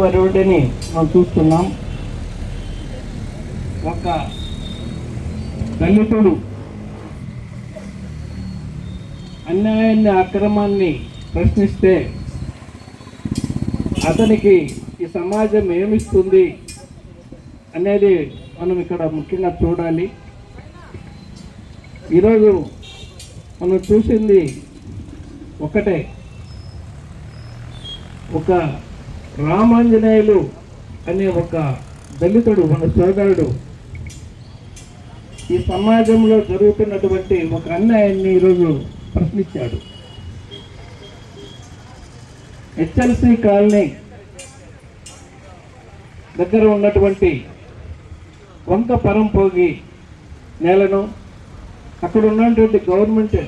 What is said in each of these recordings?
వరుడిని మనం చూస్తున్నాం. ఒక దళితుడు. అన్యాయాన్ని అక్రమాన్ని ప్రశ్నిస్తే అతనికి ఈ సమాజం ఏమిస్తుంది అనేది మనం ఇక్కడ ముఖ్యంగా చూడాలి. ఈరోజు మనం చూసింది ఒకటే. ఒక రామాంజనేయులు అనే ఒక దళితుడు మన సోదరుడు ఈ సమాజంలో జరుగుతున్నటువంటి ఒక అన్యాయాన్ని ఈరోజు ప్రశ్నించాడు. హెచ్ఎల్సి కాలనీ దగ్గర ఉన్నటువంటి వంక పరంపోగి నేలను అక్కడ ఉన్నటువంటి గవర్నమెంట్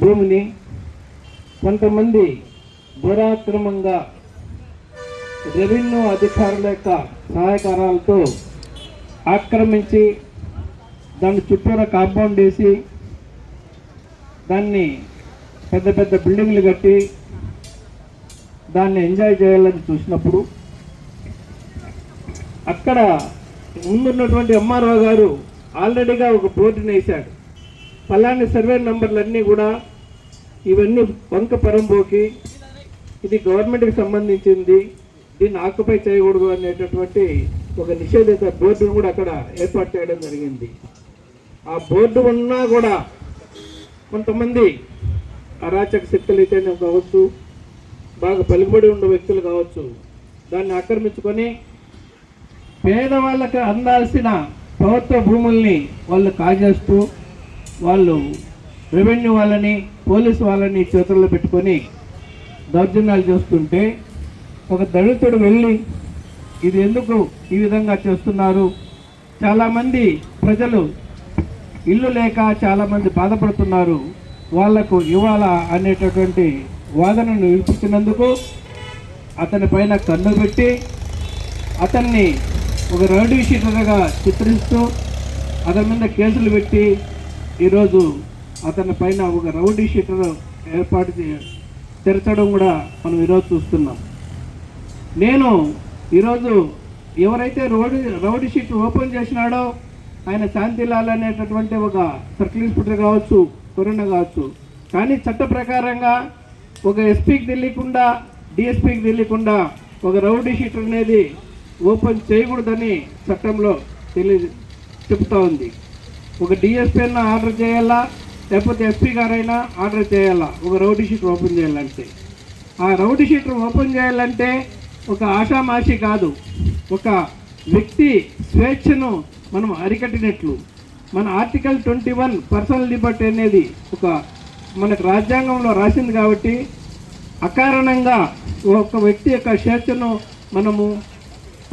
భూమిని కొంతమంది దురాక్రమంగా రెవెన్యూ అధికారుల యొక్క సహాయకారాలతో ఆక్రమించి దాని చుట్టూరా కాంపౌండ్ వేసి దాన్ని పెద్ద పెద్ద బిల్డింగ్లు కట్టి దాన్ని ఎంజాయ్ చేయాలని చూసినప్పుడు అక్కడ ముందున్నటువంటి ఎంఆర్ఓ గారు ఆల్రెడీగా ఒక బోర్డుని వేశాడు. పలాని సర్వే నంబర్లన్నీ కూడా ఇవన్నీ వంక పరంపోకి ఇది గవర్నమెంట్కి సంబంధించింది. దీన్ని ఆక్యుపై చేయకూడదు అనేటటువంటి ఒక నిషేధిత బోర్డును కూడా అక్కడ ఏర్పాటు చేయడం జరిగింది. ఆ బోర్డు ఉన్నా కూడా కొంతమంది అరాచక శక్తులు అయితేనే కావచ్చు బాగా పలుకుబడి ఉన్న వ్యక్తులు కావచ్చు దాన్ని ఆక్రమించుకొని పేదవాళ్ళకి అందాల్సిన ప్రభుత్వ భూముల్ని వాళ్ళు కాజేస్తూ వాళ్ళు రెవెన్యూ వాళ్ళని పోలీసు వాళ్ళని చేతుల్లో పెట్టుకొని దౌర్జన్యాలు చేస్తుంటే ఒక దళితుడు వెళ్ళి ఇది ఎందుకు ఈ విధంగా చేస్తున్నారు? చాలామంది ప్రజలు ఇల్లు లేక చాలామంది బాధపడుతున్నారు. వాళ్ళకు ఇవాళ అనేటటువంటి వాదనను వినిపించినందుకు అతని పైన కన్ను పెట్టి అతన్ని ఒక రౌడీ షీటర్గా చిత్రిస్తూ అతని మీద కేసులు పెట్టి ఈరోజు అతని పైన ఒక రౌడీ షీటర్ ఏర్పాటు చే- తెరచడం కూడా మనం ఈరోజు చూస్తున్నాం. నేను ఈరోజు ఎవరైతే రోడ్ రౌడ్ షీట్ ఓపెన్ చేసినాడో ఆయన శాంతిలాల్ అనేటటువంటి ఒక సర్కిల్ ఇన్స్పెక్టర్ కావచ్చు కరోనా కావచ్చు. కానీ చట్ట ప్రకారంగా ఒక ఎస్పీకి తెలియకుండా డిఎస్పీకి తెలియకుండా ఒక రౌడీ షీట్ అనేది ఓపెన్ చేయకూడదని చట్టంలో తెలియ చెప్తా ఉంది. ఒక డిఎస్పీ అయినా ఆర్డర్ చేయాలా? లేకపోతే ఎస్పీ గారైనా ఆర్డర్ చేయాలా? ఒక రౌడీ షీట్ ఓపెన్ చేయాలంటే. ఆ రౌడీ షీటర్ ఓపెన్ చేయాలంటే ఒక ఆషామాషి కాదు ఒక వ్యక్తి స్వేచ్ఛను మనం అరికట్టినట్లు. మన article twenty one personal liberty అనేది ఒక మనకు రాజ్యాంగంలో రాసింది కాబట్టి అకారణంగా ఒక వ్యక్తి యొక్క స్వేచ్ఛను మనము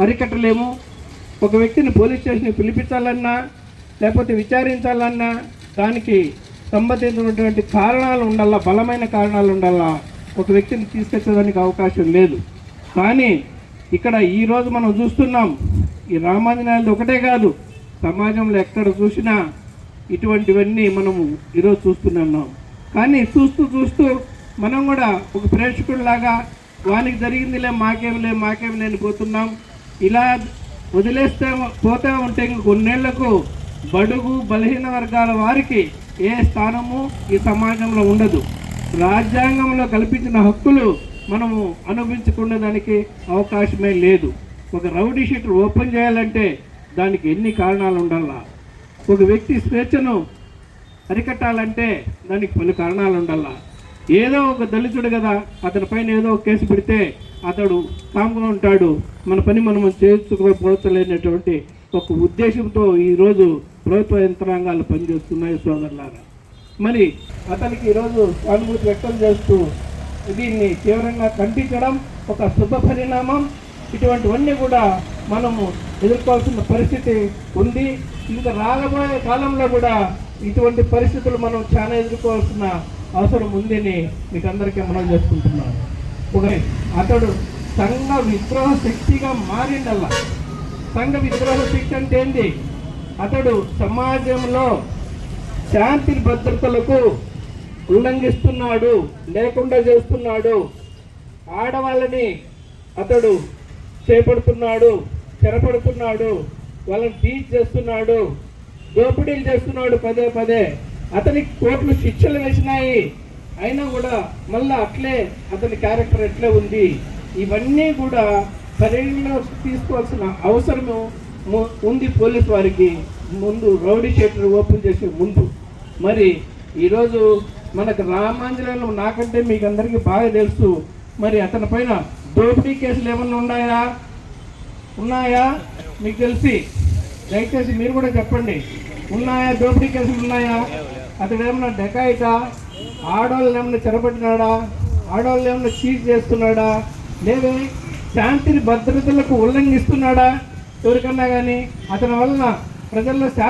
అరికట్టలేము. ఒక వ్యక్తిని పోలీస్ స్టేషన్కి పిలిపించాలన్నా లేకపోతే విచారించాలన్నా దానికి సంబంధించినటువంటి కారణాలు ఉండాలా బలమైన కారణాలు ఉండాలా ఒక వ్యక్తిని తీసుకొచ్చేదానికి అవకాశం లేదు. కానీ ఇక్కడ ఈరోజు మనం చూస్తున్నాం ఈ రామాంజనాయుడు ఒకటే కాదు సమాజంలో ఎక్కడ చూసినా ఇటువంటివన్నీ మనము ఈరోజు చూస్తున్నాం కానీ చూస్తూ చూస్తూ మనం కూడా ఒక ప్రేక్షకుడిలాగా వానికి జరిగిందిలే మాకేమిలే మాకేం నేను పోతున్నాం. ఇలా వదిలేస్తే పోతా ఉంటే ఇంక కొన్నేళ్ళకు బడుగు బలహీన వర్గాల వారికి ఏ స్థానము ఈ సమాజంలో ఉండదు. రాజ్యాంగంలో కల్పించిన హక్కులు మనము అనుభవించకుండా దానికి అవకాశమే లేదు. ఒక రౌడీ షీటర్ ఓపెన్ చేయాలంటే దానికి ఎన్ని కారణాలు ఉండాలా? ఒక వ్యక్తి స్వేచ్ఛను అరికట్టాలంటే దానికి పలు కారణాలు ఉండాలా? ఏదో ఒక దళితుడు కదా అతని పైన ఏదో ఒక కేసు పెడితే అతడు కామ్గా ఉంటాడు. మన పని మనం చేర్చుకోపోతలేనటువంటి ఒక ఉద్దేశంతో ఈరోజు ప్రభుత్వ యంత్రాంగాలు పనిచేస్తున్నాయి సోదరులారా. మరి అతనికి ఈరోజు సానుభూతి వ్యక్తం చేస్తూ దీన్ని తీవ్రంగా ఖండించడం ఒక శుభ పరిణామం. ఇటువంటివన్నీ కూడా మనము ఎదుర్కోవాల్సిన పరిస్థితి ఉంది. ఇంకా రాబోయే కాలంలో కూడా ఇటువంటి పరిస్థితులు మనం చాలా ఎదుర్కోవాల్సిన అవసరం ఉందని మీకు అందరికీ మనం చేసుకుంటున్నాను ఒక అతడు సంఘ విద్రోహ శక్తిగా మారిండల్లా. సంఘ విద్రోహ శక్తి అంటే ఏంటి అతడు సమాజంలో శాంతి భద్రతలకు ఉల్లంఘిస్తున్నాడు లేకుండా చేస్తున్నాడు. ఆడవాళ్ళని అతడు చేపడుతున్నాడు చెరపడుతున్నాడు వాళ్ళని టీచ్ చేస్తున్నాడు దోపిడీలు చేస్తున్నాడు పదే పదే. అతనికి కోట్లు శిక్షలు వేసినాయి. అయినా కూడా మళ్ళీ అట్లే అతని క్యారెక్టర్ ఎట్లే ఉంది? ఇవన్నీ కూడా పరిగణలో తీసుకోవాల్సిన అవసరము ఉంది పోలీస్ వారికి. ముందు రౌడీ షేటర్ ఓపెన్ చేసే ముందు. మరి ఈరోజు మనకు రామాంజనేయులు నాకంటే మీకు అందరికీ బాగా తెలుసు. మరి అతని పైన దోపిడీ కేసులు ఏమన్నా ఉన్నాయా? ఉన్నాయా? మీకు తెలిసి. దయచేసి మీరు కూడా చెప్పండి. ఉన్నాయా? దోపిడీ కేసులు ఉన్నాయా? అతడు ఏమన్నా డెకాయిటా? ఆడవాళ్ళని ఏమన్నా చెరపట్టినాడా ఆడవాళ్ళు ఏమన్నా చీట్ చేస్తున్నాడా? లేదే శాంతిని భద్రతలకు ఉల్లంఘిస్తున్నాడా? ఎవరికన్నా కానీ అతని వలన ప్రజల్లో శా